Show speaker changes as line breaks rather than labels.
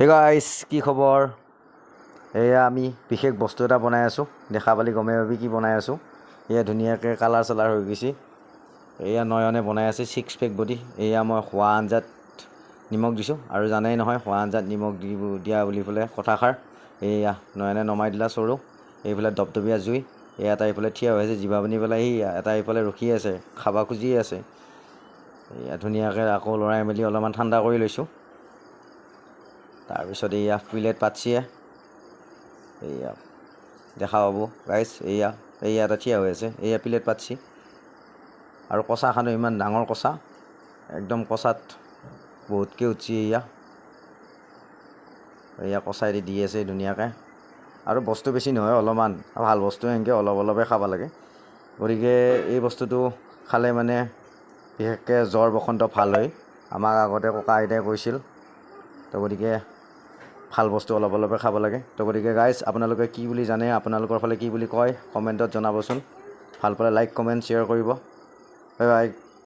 হে গাইছ কি খবৰ? এয়া আমি বিশেষ বস্তু এটা বনাই আছোঁ। দেখা পালি গমে পাবি কি বনাই আছোঁ। এয়া ধুনীয়াকৈ কালাৰ চালাৰ হৈ গৈছে। এয়া নয়নে বনাই আছে ছিক্স পেক বডি এয়া মই খোৱা আঞ্জাত নিমখ দিছোঁ। আৰু জানেই নহয় খোৱা আঞ্জাত নিমখ দি দিয়া বুলি পেলাই কথাষাৰ এয়া নয়নে নমাই দিলা চৰু। এইফালে দপদপীয়া জুই। এয়া এটা এইফালে থিয় হৈ আছে জিভা বান্ধি পেলাই সি এটা এইফালে ৰখি আছে খাব খুজিয়ে আছে। এয়া ধুনীয়াকৈ আকৌ লৰাই মেলি অলপমান ঠাণ্ডা কৰি লৈছোঁ। তাৰপিছত এয়া প্লেট পাতছিয়ে এয়া দেখা পাব গাইছ এয়া এয়া এটা থিয় হৈ আছে এয়া প্লেট পাতছি আৰু কচাখানো ইমান ডাঙৰ কচা একদম কচাত বহুতকৈ উঠছি এয়া এয়া কচাইদি দি আছে ধুনীয়াকৈ। আৰু বস্তু বেছি নহয় অলপমান ভাল বস্তু এনেকৈ অলপ অলপে খাব লাগে। গতিকে এই বস্তুটো খালে মানে বিশেষকৈ জ্বৰ বসন্ত ভাল হয়। আমাক আগতে ককা আইতাই কৈছিল। তো গতিকে ভাল বস্তু অলপ অলপে খাব লাগে। তো গতিকে গাইজ আপোনালোকে কি বুলি জানে আপোনালোকৰ ফালে কি বুলি কয় কমেণ্টত জনাবচোন। ভাল পালে লাইক কমেণ্ট শ্বেয়াৰ কৰিব। Bye bye